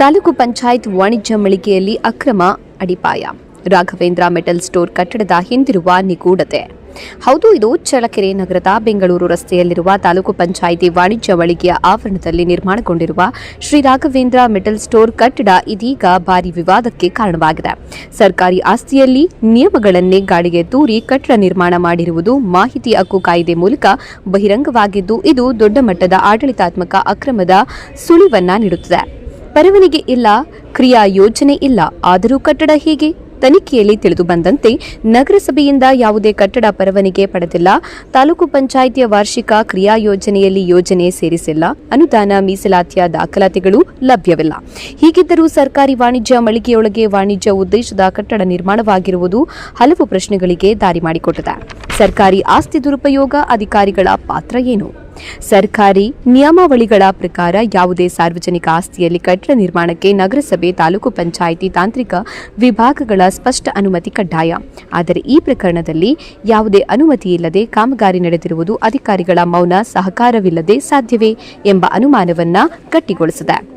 ತಾಲೂಕು ಪಂಚಾಯತ್ ವಾಣಿಜ್ಯ ಮಳಿಗೆಯಲ್ಲಿ ಅಕ್ರಮ ಅಡಿಪಾಯ. ರಾಘವೇಂದ್ರ ಮೆಟಲ್ ಸ್ಟೋರ್ ಕಟ್ಟಡದ ಹಿಂದಿರುವ ನಿಗೂಢತೆ. ಹೌದು, ಇದು ಚಳ್ಳಕೆರೆ ನಗರದ ಬೆಂಗಳೂರು ರಸ್ತೆಯಲ್ಲಿರುವ ತಾಲೂಕು ಪಂಚಾಯಿತಿ ವಾಣಿಜ್ಯ ಮಳಿಗೆಯ ಆವರಣದಲ್ಲಿ ನಿರ್ಮಾಣಗೊಂಡಿರುವ ಶ್ರೀ ರಾಘವೇಂದ್ರ ಮೆಟಲ್ ಸ್ಟೋರ್ ಕಟ್ಟಡ ಇದೀಗ ಭಾರಿ ವಿವಾದಕ್ಕೆ ಕಾರಣವಾಗಿದೆ. ಸರ್ಕಾರಿ ಆಸ್ತಿಯಲ್ಲಿ ನಿಯಮಗಳನ್ನೇ ಗಾಳಿಗೆ ತೂರಿ ಕಟ್ಟಡ ನಿರ್ಮಾಣ ಮಾಡಿರುವುದು ಮಾಹಿತಿ ಹಕ್ಕು ಕಾಯ್ದೆ ಮೂಲಕ ಬಹಿರಂಗವಾಗಿದ್ದು, ಇದು ದೊಡ್ಡ ಮಟ್ಟದ ಆಡಳಿತಾತ್ಮಕ ಅಕ್ರಮದ ಸುಳಿವನ್ನ ನೀಡುತ್ತದೆ. ಪರವಾನಗಿ ಇಲ್ಲ, ಕ್ರಿಯಾ ಯೋಜನೆ ಇಲ್ಲ. ಆದರೂ ಕಟ್ಟಡ ಹೀಗೆ? ತನಿಖೆಯಲ್ಲಿ ತಿಳಿದು ಬಂದಂತೆ ನಗರಸಭೆಯಿಂದ ಯಾವುದೇ ಕಟ್ಟಡ ಪರವಾನಿಗೆ ಪಡೆದಿಲ್ಲ. ತಾಲೂಕು ಪಂಚಾಯಿತಿಯ ವಾರ್ಷಿಕ ಕ್ರಿಯಾ ಯೋಜನೆಯಲ್ಲಿ ಯೋಜನೆ ಸೇರಿಸಿಲ್ಲ. ಅನುದಾನ ಮೀಸಲಾತಿಯ ದಾಖಲಾತಿಗಳು ಲಭ್ಯವಿಲ್ಲ. ಹೀಗಿದ್ದರೂ ಸರ್ಕಾರಿ ವಾಣಿಜ್ಯ ಮಳಿಗೆಯೊಳಗೆ ವಾಣಿಜ್ಯ ಉದ್ದೇಶದ ಕಟ್ಟಡ ನಿರ್ಮಾಣವಾಗಿರುವುದು ಹಲವು ಪ್ರಶ್ನೆಗಳಿಗೆ ದಾರಿ ಮಾಡಿಕೊಟ್ಟಿದೆ. ಸರ್ಕಾರಿ ಆಸ್ತಿ ದುರುಪಯೋಗ ಅಧಿಕಾರಿಗಳ ಪಾತ್ರ ಏನು? ಸರ್ಕಾರಿ ನಿಯಮಾವಳಿಗಳ ಪ್ರಕಾರ ಯಾವುದೇ ಸಾರ್ವಜನಿಕ ಆಸ್ತಿಯಲ್ಲಿ ಕಟ್ಟಡ ನಿರ್ಮಾಣಕ್ಕೆ ನಗರಸಭೆ, ತಾಲೂಕು ಪಂಚಾಯಿತಿ, ತಾಂತ್ರಿಕ ವಿಭಾಗಗಳ ಸ್ಪಷ್ಟ ಅನುಮತಿ ಕಡ್ಡಾಯ. ಆದರೆ ಈ ಪ್ರಕರಣದಲ್ಲಿ ಯಾವುದೇ ಅನುಮತಿ ಇಲ್ಲದೆ ಕಾಮಗಾರಿ ನಡೆದಿರುವುದು ಅಧಿಕಾರಿಗಳ ಮೌನ ಸಹಕಾರವಿಲ್ಲದೆ ಸಾಧ್ಯವೇ ಎಂಬ ಅನುಮಾನವನ್ನು ಗಟ್ಟಿಗೊಳಿಸಿದೆ.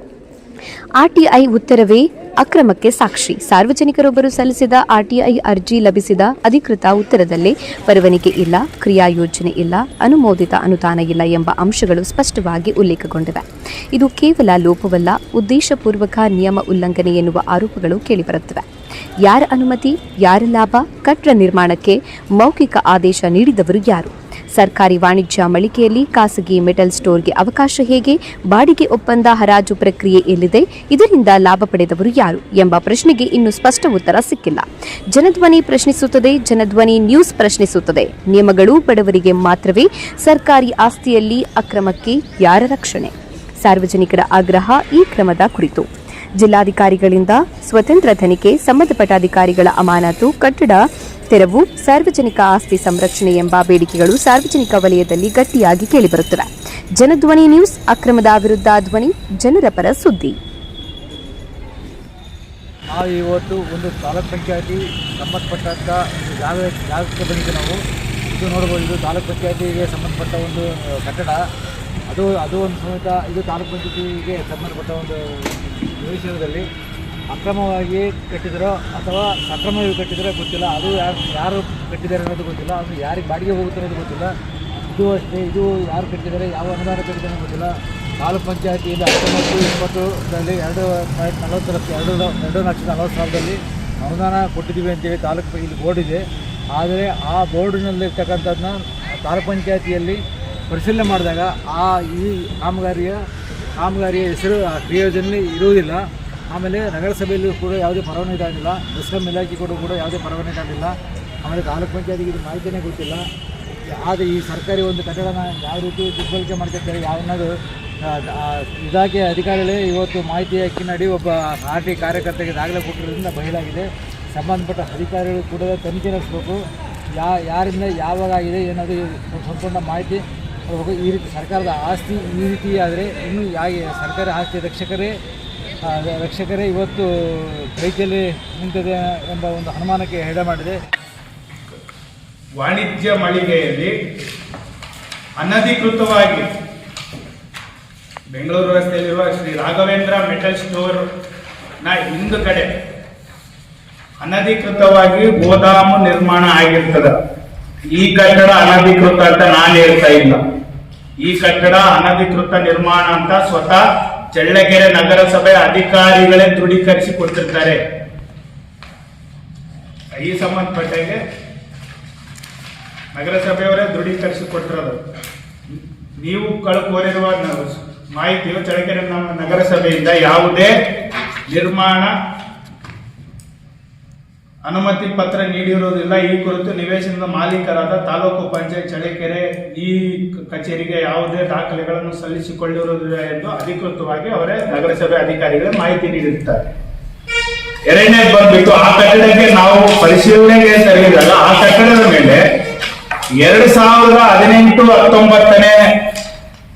ಆರ್ಟಿಐ ಉತ್ತರವೇ ಅಕ್ರಮಕ್ಕೆ ಸಾಕ್ಷಿ. ಸಾರ್ವಜನಿಕರೊಬ್ಬರು ಸಲ್ಲಿಸಿದ ಆರ್ಟಿಐ ಅರ್ಜಿ ಲಭಿಸಿದ ಅಧಿಕೃತ ಉತ್ತರದಲ್ಲಿ ಪರಿವಣಿಕೆ ಇಲ್ಲ, ಕ್ರಿಯಾ ಯೋಜನೆ ಇಲ್ಲ, ಅನುಮೋದಿತ ಅನುದಾನ ಇಲ್ಲ ಎಂಬ ಅಂಶಗಳು ಸ್ಪಷ್ಟವಾಗಿ ಉಲ್ಲೇಖಗೊಂಡಿವೆ. ಇದು ಕೇವಲ ಲೋಪವಲ್ಲ, ಉದ್ದೇಶಪೂರ್ವಕ ನಿಯಮ ಉಲ್ಲಂಘನೆ ಎನ್ನುವ ಆರೋಪಗಳು ಕೇಳಿಬರುತ್ತಿವೆ. ಯಾರ ಅನುಮತಿ, ಯಾರ ಲಾಭ, ಕಟ್ಟಡ ನಿರ್ಮಾಣಕ್ಕೆ ಮೌಖಿಕ ಆದೇಶ ನೀಡಿದವರು ಯಾರು? ಸರ್ಕಾರಿ ವಾಣಿಜ್ಯ ಮಳಿಗೆಯಲ್ಲಿ ಖಾಸಗಿ ಮೆಟಲ್ ಸ್ಟೋರ್ಗೆ ಅವಕಾಶ ಹೇಗೆ? ಬಾಡಿಗೆ ಒಪ್ಪಂದ ಹರಾಜು ಪ್ರಕ್ರಿಯೆ ಎಲ್ಲಿದೆ? ಇದರಿಂದ ಲಾಭ ಪಡೆದವರು ಯಾರು? ಎಂಬ ಪ್ರಶ್ನೆಗೆ ಇನ್ನು ಸ್ಪಷ್ಟ ಉತ್ತರ ಸಿಕ್ಕಿಲ್ಲ. ಜನಧ್ವನಿ ಪ್ರಶ್ನಿಸುತ್ತದೆ, ಜನಧ್ವನಿ ನ್ಯೂಸ್ ಪ್ರಶ್ನಿಸುತ್ತದೆ. ನಿಯಮಗಳು ಬಡವರಿಗೆ ಮಾತ್ರವೇ, ಸರ್ಕಾರಿ ಆಸ್ತಿಯಲ್ಲಿ ಅಕ್ರಮಕ್ಕೆ ಯಾರ ರಕ್ಷಣೆ? ಸಾರ್ವಜನಿಕರ ಆಗ್ರಹ ಈ ಕ್ರಮದ ಕುರಿತು. ಜಿಲ್ಲಾಧಿಕಾರಿಗಳಿಂದ ಸ್ವತಂತ್ರ ತನಿಖೆ ಸಂಬಂಧಪಟ್ಟ ಅಧಿಕಾರಿಗಳ ಅಮಾನತು, ಕಟ್ಟಡ, ತೆರವು, ಸಾರ್ವಜನಿಕ ಆಸ್ತಿ ಸಂರಕ್ಷಣೆ ಎಂಬ ಬೇಡಿಕೆಗಳು ಸಾರ್ವಜನಿಕ ವಲಯದಲ್ಲಿ ಗಟ್ಟಿಯಾಗಿ ಕೇಳಿಬರುತ್ತಿವೆ. ಜನಧ್ವನಿ ನ್ಯೂಸ್, ಅಕ್ರಮದ ವಿರುದ್ಧ ಧ್ವನಿ, ಜನರ ಪರ ಸುದ್ದಿ. ನಾವು ಇವತ್ತು ಒಂದು ತಾಲೂಕ್ ಪಂಚಾಯತಿ ಸಂಬಂಧಪಟ್ಟಂಥ ಜಾಗ ಜಾಗಕ್ಕೆ ಬಂದಿದ್ದು ನಾವು. ಇದು ನೋಡ್ಬೋದು, ಇದು ತಾಲೂಕು ಪಂಚಾಯತಿಗೆ ಸಂಬಂಧಪಟ್ಟ ಒಂದು ಕಟ್ಟಡ. ಅದು ಅದು ಒಂದು ಸಮೇತ ಇದು ತಾಲೂಕು ಪಂಚಾಯತಿಗೆ ಸಂಬಂಧಪಟ್ಟ ಒಂದು ವಿಷಯದಲ್ಲಿ ಅಕ್ರಮವಾಗಿ ಕಟ್ಟಿದರೋ ಅಥವಾ ಸಕ್ರಮವಾಗಿ ಕಟ್ಟಿದರೋ ಗೊತ್ತಿಲ್ಲ. ಅದು ಯಾರು ಯಾರು ಕಟ್ಟಿದ್ದಾರೆ ಅನ್ನೋದು ಗೊತ್ತಿಲ್ಲ. ಅದು ಯಾರಿಗೆ ಬಾಡಿಗೆ ಹೋಗುತ್ತೆ ಅನ್ನೋದು ಗೊತ್ತಿಲ್ಲ. ಇದು ಅಷ್ಟೇ. ಇದು ಯಾರು ಕಟ್ಟಿದ್ದಾರೆ, ಯಾವ ಅನುದಾನ ಕಟ್ಟಿದ್ದಾರೆ ಗೊತ್ತಿಲ್ಲ. ತಾಲೂಕು ಪಂಚಾಯತಿಯಿಂದ ಹತ್ತೊಂಬತ್ತು ಇಪ್ಪತ್ತರಲ್ಲಿ ಎರಡು ಪಾಯಿಂಟ್ ನಲವತ್ತು ಲಕ್ಷ ಎರಡು ಎರಡು ಲಕ್ಷದ ನಲವತ್ತು ಸಾವಿರದಲ್ಲಿ ಅನುದಾನ ಕೊಟ್ಟಿದ್ದೀವಿ ಅಂತೇಳಿ ತಾಲೂಕು ಇಲ್ಲಿ ಬೋರ್ಡ್ ಇದೆ. ಆದರೆ ಆ ಬೋರ್ಡಿನಲ್ಲಿರ್ತಕ್ಕಂಥದ್ದನ್ನ ತಾಲೂಕು ಪಂಚಾಯತಿಯಲ್ಲಿ ಪರಿಶೀಲನೆ ಮಾಡಿದಾಗ ಆ ಈ ಕಾಮಗಾರಿಯ ಕಾಮಗಾರಿಯ ಹೆಸರು ಆ ಕ್ರಿಯೋಜನೆ ಇರುವುದಿಲ್ಲ. ಆಮೇಲೆ ನಗರಸಭೆಯಲ್ಲೂ ಕೂಡ ಯಾವುದೇ ಪರವಾನಗಿ ಆಗಿಲ್ಲ ಬೆಸ್ಕಾಂ ಇಲಾಖೆ ಕೂಡ ಕೂಡ ಯಾವುದೇ ಪರವಾನಗಿ ಆಗಿಲ್ಲ ಆಮೇಲೆ ತಾಲೂಕು ಪಂಚಾಯತಿಗೆ ಇದು ಮಾಹಿತಿನೇ ಗೊತ್ತಿಲ್ಲ. ಆದರೆ ಈ ಸರ್ಕಾರಿ ಒಂದು ಕಟ್ಟಡನ ಯಾವ ರೀತಿ ದುರ್ಬಳಕೆ ಮಾಡ್ತಿರ್ತಾರೆ ಯಾವ ಅನ್ನೋದು ಇಲಾಖೆಯ ಆ, ಇಲಾಖೆ ಅಧಿಕಾರಿಗಳೇ ಇವತ್ತು ಮಾಹಿತಿ ಹಕ್ಕಿನಡಿ ಒಬ್ಬ ಆರ್ ಟಿ ಕಾರ್ಯಕರ್ತರಿಗೆ ದಾಖಲೆ ಕೊಟ್ಟಿರೋದ್ರಿಂದ ಬಯಲಾಗಿದೆ. ಸಂಬಂಧಪಟ್ಟ ಅಧಿಕಾರಿಗಳು ಕೂಡ ತನಿಖೆ ನಡೆಸಬೇಕು. ಯಾ ಯಾರಿಂದ ಯಾವಾಗ ಆಗಿದೆ ಏನದು ಸಂಪೂರ್ಣ ಮಾಹಿತಿ ಈ ರೀತಿ ಸರ್ಕಾರದ ಆಸ್ತಿ ಈ ರೀತಿ ಆದರೆ ಇನ್ನು ಯಾಕೆ ಸರ್ಕಾರಿ ಆಸ್ತಿ ರಕ್ಷಕರೇ ರಕ್ಷಕರೇ ಇವತ್ತು ಕೈಚಲ್ಲಿ ನಿಂತಿದೆ ಎಂಬ ಒಂದು ಅನುಮಾನಕ್ಕೆ ಹೆಡೆ ಮಾಡಿದೆ. ವಾಣಿಜ್ಯ ಮಳಿಗೆಯಲ್ಲಿ ಅನಧಿಕೃತವಾಗಿ ಬೆಂಗಳೂರು ರಸ್ತೆಯಲ್ಲಿರುವ ಶ್ರೀ ರಾಘವೇಂದ್ರ ಮೆಟಲ್ ಸ್ಟೋರ್ನ ಹಿಂದುಗಡೆ ಅನಧಿಕೃತವಾಗಿ ಗೋದಾಮು ನಿರ್ಮಾಣ ಆಗಿರ್ತದೆ. ಈ ಕಟ್ಟಡ ಅನಧಿಕೃತ ಅಂತ ನಾನು ಹೇಳ್ತಾ ಇಲ್ಲ. ಈ ಕಟ್ಟಡ ಅನಧಿಕೃತ ನಿರ್ಮಾಣ ಅಂತ ಸ್ವತಃ ಚಳ್ಳಕೆರೆ ನಗರಸಭೆ ಅಧಿಕಾರಿಗಳೇ ದೃಢೀಕರಿಸಿ ಕೊಟ್ಟಿರ್ತಾರೆ ಈ ಸಂಬಂಧಪಟ್ಟಾಗೆ ನಗರಸಭೆಯವರೇ ದೃಢೀಕರಿಸಿ ಕೊಟ್ಟಿರೋದು ನೀವು ಕಳ್ಕೋರಿರುವ ಮಾಹಿತಿಯು ಚಳ್ಳಕೆರೆ ನಗರಸಭೆಯಿಂದ ಯಾವುದೇ ನಿರ್ಮಾಣ ಅನುಮತಿ ಪತ್ರ ನೀಡಿರುವುದಿಲ್ಲ. ಈ ಕುರಿತು ನಿವೇಶನದ ಮಾಲೀಕರಾದ ತಾಲೂಕು ಪಂಚಾಯತ್ ಚಳ್ಳಕೆರೆ, ಈ ಕಚೇರಿಗೆ ಯಾವುದೇ ದಾಖಲೆಗಳನ್ನು ಸಲ್ಲಿಸಿಕೊಳ್ಳಿರುವುದಿಲ್ಲ ಎಂದು ಅಧಿಕೃತವಾಗಿ ಅವರೇ ನಗರಸಭೆ ಅಧಿಕಾರಿಗಳು ಮಾಹಿತಿ ನೀಡಿರುತ್ತಾರೆ. ಎರಡನೇ ಬಂದ್ಬಿಟ್ಟು, ಆ ಕಟ್ಟಡಕ್ಕೆ ನಾವು ಪರಿಶೀಲನೆಗೆ ತೆರಳಿದಾಗ ಆ ಕಟ್ಟಡದ ಮೇಲೆ ಎರಡು ಸಾವಿರದ ಹದಿನೆಂಟು ಹತ್ತೊಂಬತ್ತನೇ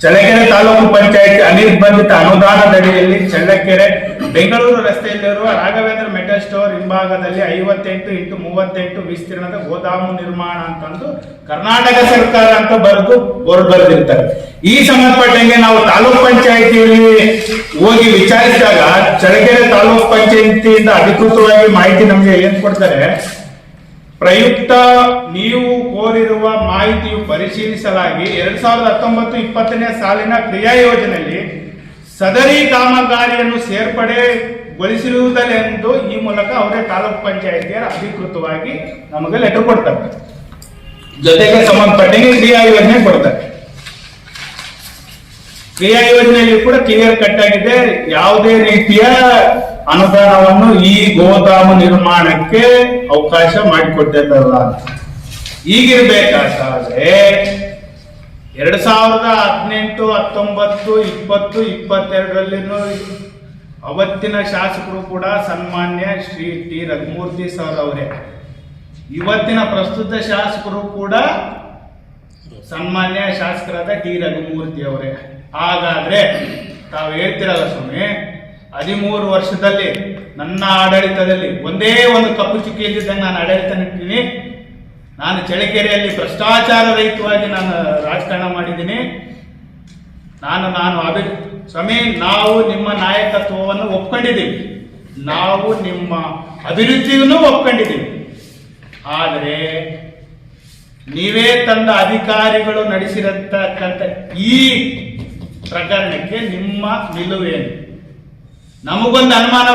ಚಳ್ಳಕೆರೆ ತಾಲೂಕು ಪಂಚಾಯತ್ ಅನಿರ್ಬಂಧಿತ ಅನುದಾನದಡಿಯಲ್ಲಿ ಚಳ್ಳಕೆರೆ ಬೆಂಗಳೂರು ರಸ್ತೆಯಲ್ಲಿರುವ ರಾಘವೇಂದ್ರ ಮೆಟಲ್ ಸ್ಟೋರ್ ಹಿಂಭಾಗದಲ್ಲಿ ಐವತ್ತೆಂಟು ಇಂಟು ಮೂವತ್ತೆಂಟು ವಿಸ್ತೀರ್ಣದ ಗೋದಾಮು ನಿರ್ಮಾಣ ಅಂತಂದು ಕರ್ನಾಟಕ ಸರ್ಕಾರ ಅಂತ ಬರೆದು ಬೋರ್ಡ್ ಬರೆದಿರ್ತಾರೆ. ಈ ಸಂಬಂಧಪಟ್ಟಂಗೆ ನಾವು ತಾಲೂಕ್ ಪಂಚಾಯತಿಯಲ್ಲಿ ಹೋಗಿ ವಿಚಾರಿಸಿದಾಗ ಚಳಕೆರೆ ತಾಲೂಕ್ ಪಂಚಾಯತಿಯಿಂದ ಅಧಿಕೃತವಾಗಿ ಮಾಹಿತಿ ನಮಗೆ ಏನ್ ಕೊಡ್ತಾರೆ? ಪ್ರಯುಕ್ತ ನೀವು ಕೋರಿರುವ ಮಾಹಿತಿಯು ಪರಿಶೀಲಿಸಲಾಗಿ ಎರಡ್ ಸಾವಿರದ ಹತ್ತೊಂಬತ್ತು ಇಪ್ಪತ್ತನೇ ಸಾಲಿನ ಕ್ರಿಯಾ ಯೋಜನೆಯಲ್ಲಿ ಸದರಿ ಕಾಮಗಾರಿಯನ್ನು ಸೇರ್ಪಡೆಗೊಳಿಸಿರುವುದರೆಂದು ಈ ಮೂಲಕ ಅವರೇ ತಾಲೂಕ್ ಪಂಚಾಯತಿಯರ ಅಧಿಕೃತವಾಗಿ ನಮಗೆ ಲೆಟರ್ ಕೊಡ್ತಾರೆ. ಜೊತೆಗೆ ಸಂಬಂಧಪಟ್ಟಂಗೆ ಕ್ರಿಯಾ ಯೋಜನೆ ಕೊಡ್ತಾರೆ. ಕ್ರಿಯಾ ಯೋಜನೆಯಲ್ಲಿ ಕೂಡ ಕ್ಲಿಯರ್ ಕಟ್ ಆಗಿದೆ. ಯಾವುದೇ ರೀತಿಯ ಅನುದಾನವನ್ನು ಈ ಗೋದಾಮು ನಿರ್ಮಾಣಕ್ಕೆ ಅವಕಾಶ ಮಾಡಿಕೊಟ್ಟಿದ್ದಲ್ಲ ಈಗಿರ್ಬೇಕಾದ್ರೆ ಎರಡ್ ಸಾವಿರದ ಹದಿನೆಂಟು, ಹತ್ತೊಂಬತ್ತು, ಇಪ್ಪತ್ತು, ಇಪ್ಪತ್ತೆರಡರಲ್ಲಿನೂ ಅವತ್ತಿನ ಶಾಸಕರು ಕೂಡ ಸನ್ಮಾನ್ಯ ಶ್ರೀ ಟಿ. ರಘುಮೂರ್ತಿ ಸರ್ ಅವರೇ. ಇವತ್ತಿನ ಪ್ರಸ್ತುತ ಶಾಸಕರು ಕೂಡ ಸನ್ಮಾನ್ಯ ಶಾಸಕರಾದ ಟಿ. ರಘುಮೂರ್ತಿ ಅವರೇ. ಹಾಗಾದ್ರೆ ತಾವು ಹೇಳ್ತಿರಲ್ಲ ಸ್ವಾಮಿ, ಹದಿಮೂರು ವರ್ಷದಲ್ಲಿ ನನ್ನ ಆಡಳಿತದಲ್ಲಿ ಒಂದೇ ಒಂದು ಕಪ್ಪು ಚುಕ್ಕಿ ಇದ್ದಿದ್ದಂಗೆ ನಾನು ಆಡಳಿತ ನಿಂತೀನಿ ನಾನು ಚಳ್ಳಕೆರೆಯಲ್ಲಿ ಭ್ರಷ್ಟಾಚಾರ ರಹಿತವಾಗಿ ನಾನು ರಾಜಕಾರಣ ಮಾಡಿದ್ದೀನಿ. ನಾನು ನಾನು ಅಭಿ, ಸ್ವಾಮಿ, ನಾವು ನಿಮ್ಮ ನಾಯಕತ್ವವನ್ನು ಒಪ್ಕೊಂಡಿದ್ದೀವಿ. ನಾವು ನಿಮ್ಮ ಅಭಿವೃದ್ಧಿಯನ್ನು ಒಪ್ಕೊಂಡಿದ್ದೀವಿ. ಆದರೆ ನೀವೇ ತಂದ ಅಧಿಕಾರಿಗಳು ನಡೆಸಿರತಕ್ಕಂಥ ಈ ಪ್ರಕರಣಕ್ಕೆ ನಿಮ್ಮ ನಿಲುವೇನು? ನಮಗೊಂದು ಅನುಮಾನ